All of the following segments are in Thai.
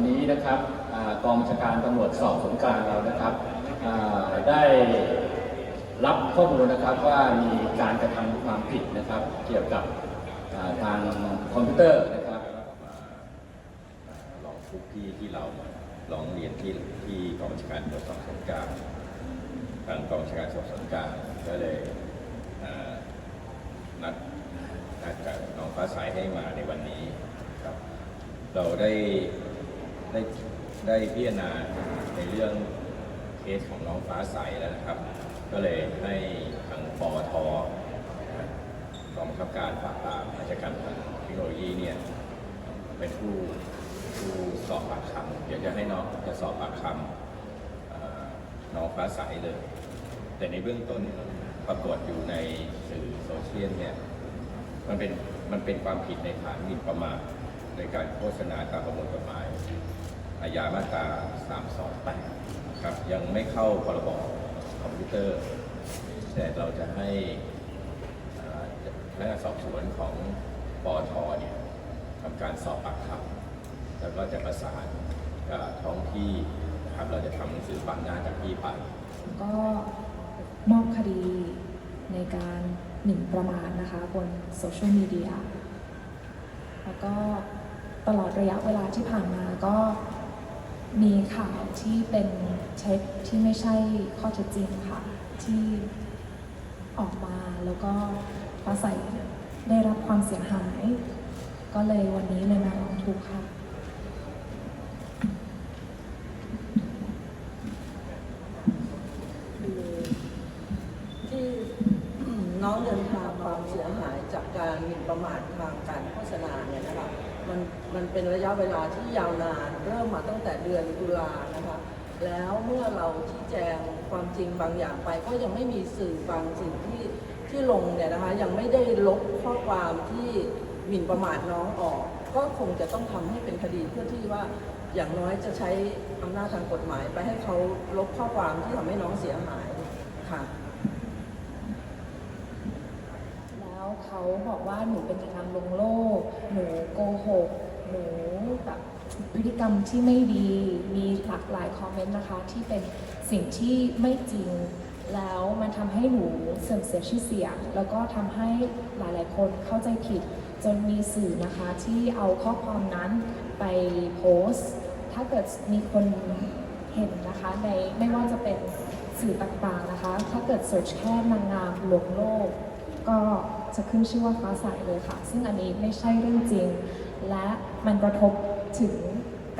วันนี้นะครับกองบัญชาการตำรวจสอบสวนกลางเรานะครับได้รับข้อมูลนะครับว่ามีการกระทำความผิดนะครับ เกี่ยวกับอ่าทางคอมพิวเตอร์นะครับลองทุกที่ที่เราร้องเรียนที่ที่กองบัญชาการตำรวจสอบสวนกลางทางกองบัญชาการสอบสวนกลางก็เลยนัดนัดกับน้องฟ้าใสให้มาในวันนี้ครับ เราได้ ได้ได้พิจารณาในเรื่องเคสของน้องฟ้าใสแล้วนะครับ ก็เลยให้ทางปอทกองบังคับการปราบปรามอาชญากรรมทางเทคโนโลยีเนี่ยเป็นผู้ผู้สอบปากคำเดี๋ยวจะให้น้องจะสอบปากคำน้องฟ้าใสเลย แต่ในเบื้องต้นปรากฏอยู่ในสื่อโซเชียลเนี่ยมันเป็นมันเป็นความผิดในฐานหมิ่นประมาทในการโฆษณาตามประมวลกฎหมาย อาญามาตรา 328ครับยังไม่เข้าพรบคอมพิวเตอร์ แต่เราจะให้พนักงานสอบสวนของปอทเนี่ยทำการสอบปากคำแล้วก็จะประสานกับท้องที่นะครับเราจะทำหนังสือความน้าจากที่ไปก็มอบคดีในการหมิ่นประมาทนะคะบนโซเชียลมีเดียแล้วก็ตลอดระยะเวลาที่ผ่านมาก็ มีข่าวที่เป็นเช็คที่ไม่ใช่ข้อเท็จจริงค่ะ ที่ออกมาแล้วก็ฟ้าใสได้รับความเสียหาย ก็เลยวันนี้เลยมาร้องทุกข์ค่ะ คือที่ น้องเดินทางความเสียหายจากการหมิ่นประมาททางการโฆษณาเนี่ยนะคะมันมันเป็น ระยะเวลาที่ยาวนานเริ่มมาตั้งแต่เดือนตุลานะคะ แล้วเมื่อเราชี้แจงความจริงบางอย่างไปก็ยังไม่มีสื่อบางสิ่งที่ที่ลงเนี่ยนะคะยังไม่ได้ลบข้อความที่หมิ่นประมาทน้องออก ก็คงจะต้องทำให้เป็นคดีเพื่อที่ว่าอย่างน้อยจะใช้อำนาจทางกฎหมายไปให้เขาลบข้อความที่ทำให้น้องเสียหายค่ะแล้วเขาบอกว่าหนูเป็นทางลงโลก หนูโกหก หนูแบบพฤติกรรมที่ไม่ดีมีหลากหลายคอมเมนต์นะคะที่เป็นสิ่งที่ไม่จริงแล้วมันทำให้หนูเสื่อมเสียชื่อเสียง แล้วก็ทำให้หลายๆ คนเข้าใจผิดจนมีสื่อนะคะที่เอาข้อความนั้นไปโพสต์ ถ้าเกิดมีคนเห็นนะคะในไม่ว่าจะเป็นสื่อต่างๆนะคะ ถ้าเกิดเสิร์ชแค่นางงามลวงโลก ก็ จะขึ้นชื่อว่าฟ้าใสเลยค่ะ ซึ่งอันนี้ไม่ใช่เรื่องจริง และมันกระทบถึง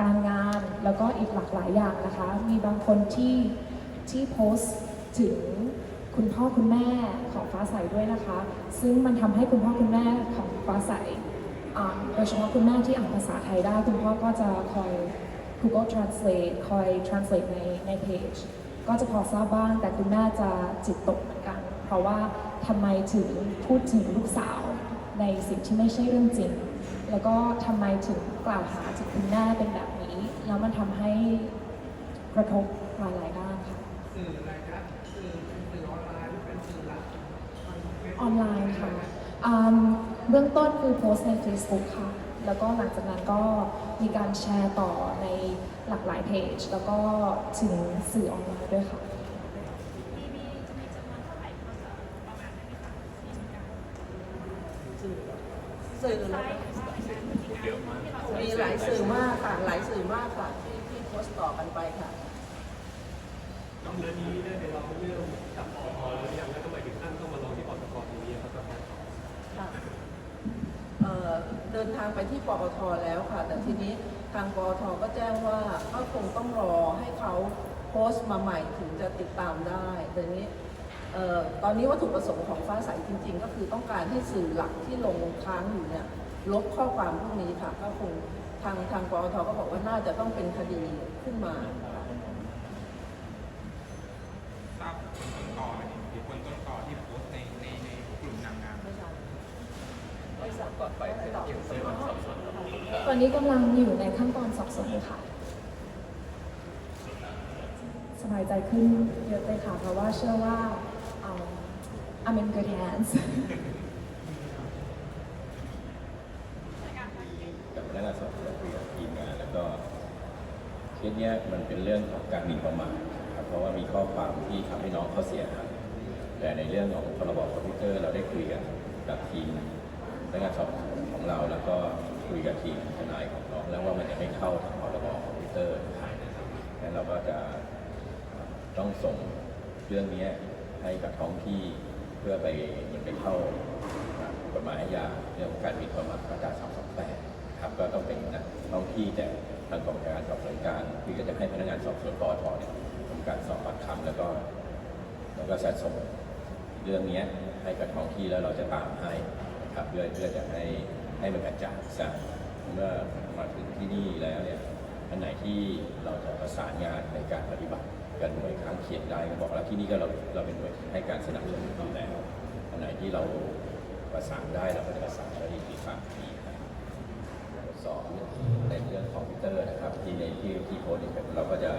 การงานแล้วก็อีกหลากหลายอย่างนะคะ มีบางคนที่ที่โพสต์ถึงคุณพ่อคุณแม่ของฟ้าใสด้วยนะคะ ซึ่งมันทำให้คุณพ่อคุณแม่ของฟ้าใสโดยเฉพาะคุณแม่ที่อ่านภาษาไทยได้ คุณพ่อก็จะคอย Google Translate คอย translate ในในเพจก็จะพอทราบบ้าง แต่คุณแม่จะจิตตกเหมือนกัน เพราะว่าทำไมถึงพูดถึงลูกสาวในสิ่งที่ไม่ใช่เรื่องจริง แล้วก็ทำไมถึงกล่าวหาจากคุณแม่เป็นแบบนี้ แล้วมันทำให้กระทบหลายๆด้านค่ะสื่ออะไรครับสื่อเป็นสื่อออนไลน์หรือเป็นสื่อหลักออนไลน์ค่ะอืมเบื้องต้นคือโพสต์ใน Facebook ค่ะ แล้วก็หลังจากนั้นก็มีการแชร์ต่อในหลากหลายเพจ แล้วก็ถึงสื่อออนไลน์ด้วยค่ะ สื่อนะมีหลายสื่อมากค่ะหลายสื่อมากค่ะที่ที่โพสต์ต่อกันไปค่ะน้องเดือนนี้ได้ไปร้องเรื่องกับปอทแล้วหรือยังแล้วทำไมถึงขั้นต้องมาร้องที่ปอทตรงนี้ครับค่ะเอ่อเดินทางไปที่ปปทแล้วค่ะ แต่ทีนี้ทางปปทก็แจ้งว่าก็คงต้องรอให้เขาโพสต์มาใหม่ถึงจะติดตามได้แต่ทีนี้เอ่อ ตอนนี้วัตถุประสงค์ของฟ้าใสจริง ๆ ก็คือต้องการให้สื่อหลักที่ลงค้างอยู่เนี่ยลบข้อความพวกนี้ค่ะก็คงทางทางปปทก็บอกว่าน่าจะต้องเป็นคดีขึ้นมาค่ะทราบคนต้นต่อไหมหรือคนต้นต่อที่โพสต์ในในในกลุ่มนางงามไม่ทราบไม่ทราบก่อนไปตอบตอนนี้กำลังอยู่ในขั้นตอนสอบสวนค่ะ สบายใจขึ้นเยอะเลยค่ะเพราะว่าเชื่อว่าอืม I'm in good hands กับพนักงานสอบสวนคุยกับทีมงานแล้วก็เคสเนี้ยมันเป็นเรื่องของการหมิ่นประมาทครับเพราะว่ามีข้อความที่ทำให้น้องเขาเสียหายแต่ในเรื่องของพรบคอมพิวเตอร์เราได้คุยกันกับทีมพนักงานสอบสวนของเราแล้วก็คุยกับทีมทนายของน้องแล้วว่ามันจะไม่เข้าทางพรบคอมพิวเตอร์งั้นเราก็จะต้องส่งเรื่องนี้ให้กับท้องที่ เพื่อไปมันไปเข้ากฎหมายอาญาเรื่องของการหมิ่นประมาทมาตรา328ครับก็ต้องเป็นนะท้องที่แต่ทางกองการสอบสวนกลารที่ก็จะให้พนักงานสอบสวนปอทเนี่ยทำการสอบปากคำแล้วก็ แล้วก็จะส่งเรื่องนี้ให้กับท้องที่แล้วเราจะตามให้นะครับเพื่อเพื่อจะให้ให้มันกระจ่างซะเมื่อมาถึงที่นี่แล้วเนี่ยอันไหนที่เราจะประสานงานในการปฏิบัติกันหน่วยข้างเคียงได้ก็บอกแล้วที่นี่ก็เราเราเป็นหน่วยให้การสนับสนุน ที่เราประสานได้เราก็จะประสานเจ้าหน้าที่ที่ฝากทีให้ตรวจสอบในเรื่องคอมพิวเตอร์นะครับ ที่ในที่ที่โพสต์เนี่ยเราก็จะ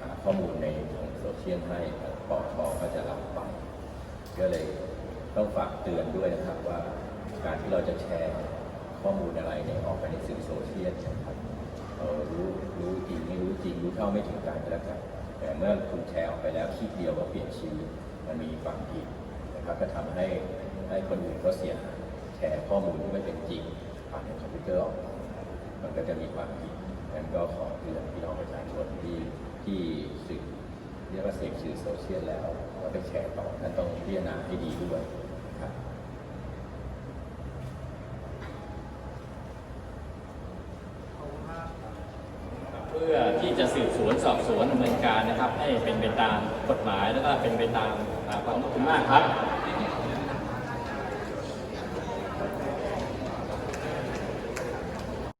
หาข้อมูลในทางโซเชียลให้ปอทก็จะรับไปก็เลยต้องฝากเตือนด้วยนะครับว่าการที่เราจะแชร์ข้อมูลอะไรเนี่ยออกไปในสื่อโซเชียลเนี่ยครับรู้รู้จริงไม่รู้จริงรู้เท่าไม่ถึงการก็แล้วกันแต่เมื่อคุณแชร์ออกไปแล้วคลิปเดียวก็เปลี่ยนชีวิตมันมีความผิด ครับก็ทำให้ให้คนอื่นก็เสียหายแชร์ข้อมูลที่ไม่เป็นจริงผ่านในคอมพิวเตอร์ออกไปมันก็จะมีความผิดงั้นก็ขอเตือนพี่น้องประชาชนที่ที่สื่อเรียกว่าเสพสื่อโซเชียลแล้วแล้วไปแชร์ต่อท่านต้องพิจารณาให้ดีด้วยครับเพื่อที่จะสืบสวนสอบสวนดำเนินการนะครับ ให้เป็นไปตามกฎหมายแล้วก็เป็นไปตามความขอบคุณมากครับ